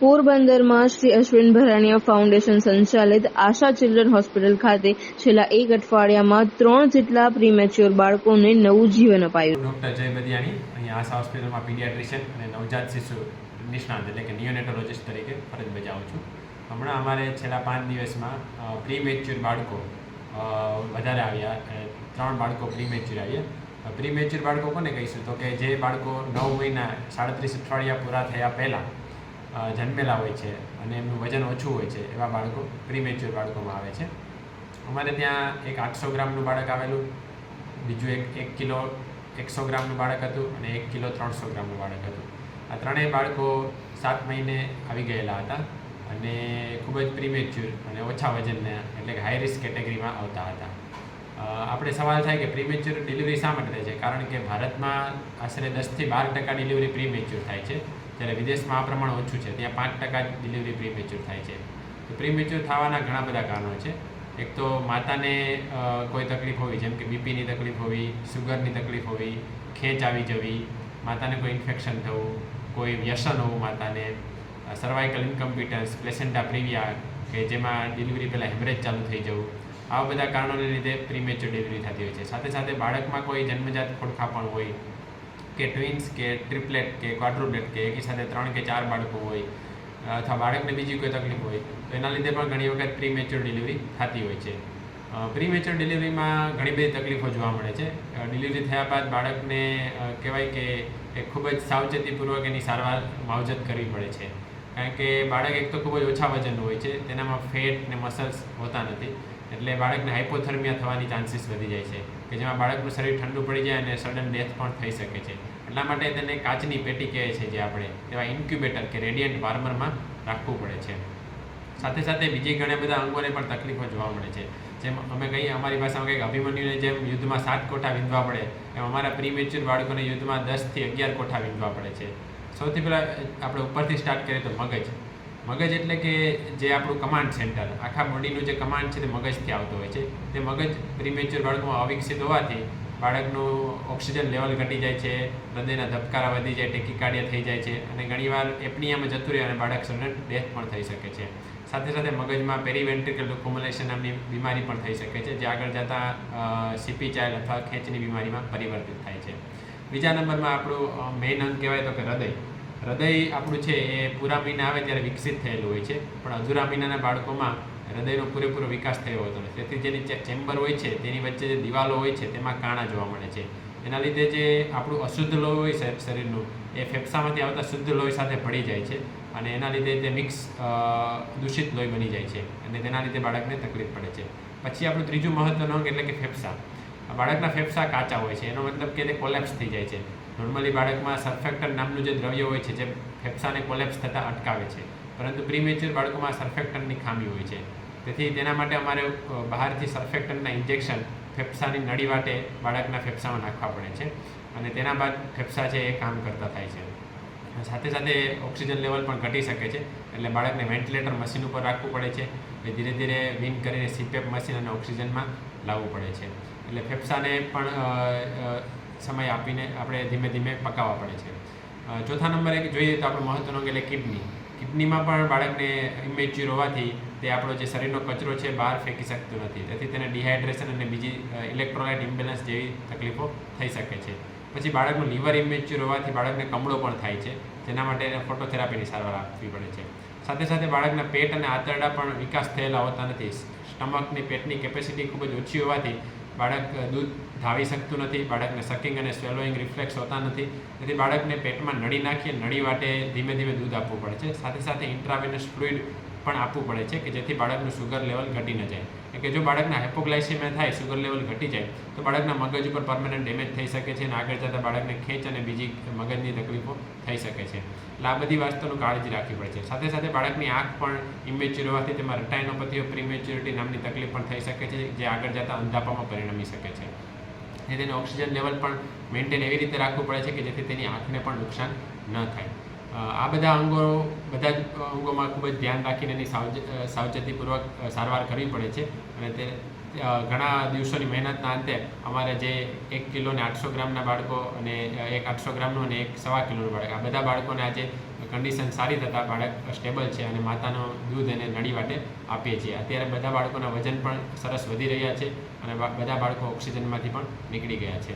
પોરબંદરમાં શ્રી અશ્વિન ભરાણીયા ફાઉન્ડેશન સંચાલિત આશા children hospital ખાતે છેલ્લા એક અઠવાડિયામાં ત્રણ જેટલા પ્રીમેચ્યોર બાળકોને નવું જીવન અપાયું. ડૉક્ટર જય બદિયાણી, અહીંયા આશા હોસ્પિટલમાં પીડિયાટ્રિશિયન અને નવજાત શિશુ નિષ્ણાંત એટલે કે નિયોનેટોલોજિસ્ટ તરીકે ફરજ બજાવું છું. હમણાં અમારે છેલ્લા પાંચ દિવસમાં પ્રી મેચ્યોર બાળકો વધારે આવ્યા ત્રણ બાળકો પ્રીમેચ્યોર આવ્યા. પ્રી મેચ્યોર બાળકો કોને કહીશું? તો કે જે બાળકો નવ મહિના, સાડત્રીસ અઠવાડિયા પૂરા થયા પહેલાં જન્મેલા હોય છે અને એમનું વજન ઓછું હોય છે એવા બાળકો પ્રી મેચ્યોર બાળકોમાં આવે છે. અમારે ત્યાં એક આઠસો ગ્રામનું બાળક આવેલું, બીજું એક એક કિલો એકસો ગ્રામનું બાળક હતું અને એક કિલો ત્રણસો ગ્રામનું બાળક હતું. આ ત્રણેય બાળકો સાત મહિને આવી ગયેલા હતા અને ખૂબ જ પ્રીમેચ્યોર અને ઓછા વજનના, એટલે કે હાઈ રિસ્ક કેટેગરીમાં આવતા હતા. આપણે સવાલ થાય કે પ્રીમેચ્યોર ડિલિવરી શા માટે થાય છે? કારણ કે ભારતમાં આશરે દસથી બાર ટકા ડિલિવરી પ્રીમેચ્યોર થાય છે. જ્યારે વિદેશમાં આ પ્રમાણ ઓછું છે. ત્યાં પાંચ ટકા ડિલિવરી પ્રીમેચ્યોર થાય છે. તો પ્રીમેચ્યોર થવાના ઘણા બધા કારણો છે. એક તો માતાને કોઈ તકલીફ હોવી, જેમ કે બીપીની તકલીફ હોવી, સુગરની તકલીફ હોવી, ખેંચ આવી જવી, માતાને કોઈ ઇન્ફેક્શન થવું, કોઈ વ્યસન હોવું માતાને સર્વાઇકલ ઇન્કમ્પિટન્સ પ્લેસેન્ટા પ્રિવિયા કે જેમાં ડિલિવરી પહેલાં હેમરેજ ચાલુ થઈ જવું આવા બધા કારણોને લીધે પ્રીમેચ્યોર ડિલિવરી થતી હોય છે. સાથે સાથે બાળકમાં કોઈ જન્મજાત ખોડખાપણ હોય, કે ટ્વિન્સ કે ટ્રિપલેટ કે ક્વાડ્રુપ્લેટ કે એકી સાથે ત્રણ કે ચાર બાળકો હોય, અથવા બાળકને બીજી કોઈ તકલીફ હોય, તો એના લીધે પણ ઘણી વખત પ્રીમેચ્યોર ડિલિવરી થતી હોય છે. પ્રીમેચ્યોર ડિલિવરીમાં ઘણી બધી તકલીફો જોવા મળે છે. ડિલિવરી થયા બાદ બાળકને કહેવાય કે ખૂબ જ સાવચેતીપૂર્વક એની સારવાર, માવજત કરવી પડે છે. કારણ કે બાળક એક તો ખૂબ જ ઓછા વજનનું હોય છે, તેનામાં ફેટ ને મસલ્સ હોતા નથી. એટલે બાળકને હાઇપોથર્મિયા થવાની ચાન્સીસ વધી જાય છે, કે જેમાં બાળકનું શરીર ઠંડુ પડી જાય અને સડન ડેથ પણ થઈ શકે છે. એટલા માટે તેને કાચની પેટી કહે છે જે આપણે, તેવા ઇન્ક્યુબેટર કે રેડિયન્ટ વાર્મરમાં રાખવું પડે છે. સાથે સાથે બીજી ઘણા બધા અંગોને પણ તકલીફો જોવા મળે છે. જેમ અમે કહીએ, અમારી ભાષામાં કંઈક અભિમન્યુને જેમ યુદ્ધમાં સાત કોઠા વિંધવા પડે, એમ અમારા પ્રીમેચ્યોર બાળકોને યુદ્ધમાં દસથી અગિયાર કોઠા વિંધવા પડે છે. સૌથી પહેલાં આપણે ઉપરથી સ્ટાર્ટ કરીએ તો મગજ. મગજ એટલે કે જે આપણું કમાન્ડ સેન્ટર આખા બોડીનું જે કમાન્ડ છે તે મગજથી આવતો હોય છે. તે મગજ પ્રીમેચ્યોર બાળકમાં અવિકસિત હોવાથી બાળકનું ઓક્સિજન લેવલ ઘટી જાય છે, હૃદયના ધબકારા વધી જાય, ટેકીકાર્ડિયા થઈ જાય છે અને ઘણીવાર એપનિયામાં જતું રહે અને બાળક સડન ડેથ પણ થઈ શકે છે. સાથે સાથે મગજમાં પેરીવેન્ટ્રિકલ લુકોમોલેશન નામની બીમારી પણ થઈ શકે છે, જે આગળ જતાં સીપી ચાઇલ્ડ અથવા ખેંચની બીમારીમાં પરિવર્તિત થાય છે. બીજા નંબરમાં આપણું મેઇન અંગ કહેવાય તો કે હૃદય. હૃદય આપણું છે એ પૂરા મહિના આવે ત્યારે વિકસિત થયેલું હોય છે. પણ અધૂરા મહિનાના બાળકોમાં હૃદયનો પૂરેપૂરો વિકાસ થયો હોતો નથી. તેથી જેની ચેમ્બર હોય છે, તેની વચ્ચે જે દિવાલો હોય છે, તેમાં કાણા જોવા મળે છે. એના લીધે જે આપણું અશુદ્ધ લોહી હોય છે શરીરનું, એ ફેફસામાંથી આવતા શુદ્ધ લોહી સાથે ભળી જાય છે અને એના લીધે તે મિક્સ દૂષિત લોહી બની જાય છે અને તેના લીધે બાળકને તકલીફ પડે છે. પછી આપણું ત્રીજું મહત્વનું અંગ એટલે કે ફેફસા. બાળકના ફેફસા કાચા હોય છે, એનો મતલબ કે તે કોલેપ્સ થઈ જાય છે. નોર્મલી બાળકમાં સર્ફેક્ટર નામનું જે દ્રવ્ય હોય છે, જે ફેફસાને કોલેપ્સ થતાં અટકાવે છે. પરંતુ પ્રીમેચ્યોર બાળકોમાં સરફેક્ટરની ખામી હોય છે. તેથી તેના માટે અમારે બહારથી સરફેક્ટરના ઇન્જેક્શન ફેફસાની નળી વાટે બાળકના ફેફસામાં નાખવા પડે છે. અને તેના બાદ ફેફસા છે એ કામ કરતા થાય છે. સાથે સાથે ઓક્સિજન લેવલ પણ ઘટી શકે છે. એટલે બાળકને વેન્ટિલેટર મશીન ઉપર રાખવું પડે છે. એ ધીરે ધીરે વિન કરીને સીપેપ મશીન અને ઓક્સિજનમાં લાવવું પડે છે. એટલે ફેફસાને પણ સમય આપીને આપણે ધીમે ધીમે પકાવવા પડે છે. ચોથા નંબરે જોઈએ તો આપણે મહત્વનો અંગ એટલે કિડની. કિડનીમાં પણ બાળકને ઇમેચ્યુર હોવાથી તે આપણો જે શરીરનો કચરો છે બહાર ફેંકી શકતો નથી. તેથી તેને ડિહાઇડ્રેશન અને બીજી ઇલેક્ટ્રોલાઇટ ઇમ્બેલેન્સ જેવી તકલીફો થઈ શકે છે. પછી બાળકનું લીવર ઇમેચ્યુર હોવાથી બાળકને કમળો પણ થાય છે, જેના માટે એને ફોટોથેરાપીની સારવાર આપવી પડે છે. સાથે સાથે બાળકના પેટ અને આંતરડા પણ વિકાસ થયેલા હોતા નથી. સ્ટમકની પેટની કેપેસિટી ખૂબ જ ઓછી હોવાથી બાળક દૂધ ધાવી શકતું નથી, બાળકને સકિંગ અને સ્વેલોઈંગ રિફ્લેક્સ હોતા નથી. તેથી બાળકને પેટમાં નળી નાખીએ, નળી વાટે ધીમે ધીમે દૂધ આપવું પડે છે. સાથે સાથે ઇન્ટ્રાવેનસ ફ્લુઇડ પણ આપવું પડે છે કે જેથી બાળકનું સુગર લેવલ ઘટી ન જાય. કે જો બાળકના હાઇપોગ્લાઇસેમિયા થાય સુગર લેવલ ઘટી જાય, તો બાળકના મગજ ઉપર પરમનન્ટ ડેમેજ થઈ શકે છે અને આગળ જતાં બાળકને ખેંચ અને બીજી મગજની તકલીફો થઈ શકે છે. એટલે આ બધી વાસ્તુનું કાળજી રાખવી પડે છે. સાથે સાથે બાળકની આંખ પણ ઇમેચ્યુર હોવાથી તેમાં રટાઇનોપથી પ્રીમેચ્યુરિટી નામની તકલીફ પણ થઈ શકે છે, જે આગળ જતાં અંધાપામાં પરિણમી શકે છે. અને તેને ઓક્સિજન લેવલ પણ મેન્ટેન એવી રીતે રાખવું પડે છે કે જેથી તેની આંખને પણ નુકસાન ન થાય. આ બધા અંગો, બધા જ અંગોમાં ખૂબ જ ધ્યાન રાખીને એની સાવચે સાવચેતીપૂર્વક સારવાર કરવી પડે છે. અને તે ઘણા દિવસોની મહેનતના અંતે અમારે જે એક કિલો ને આઠસો ગ્રામના બાળકો અને એક આઠસો ગ્રામનું અને એક સવા કિલોનું બાળક, આ બધા બાળકોને આજે કન્ડિશન સારી થતાં બાળક સ્ટેબલ છે અને માતાનું દૂધ એને નડી વાટે આપીએ છીએ. અત્યારે બધા બાળકોના વજન પણ સરસ વધી રહ્યા છે અને બધા બાળકો ઓક્સિજનમાંથી પણ નીકળી ગયા છે.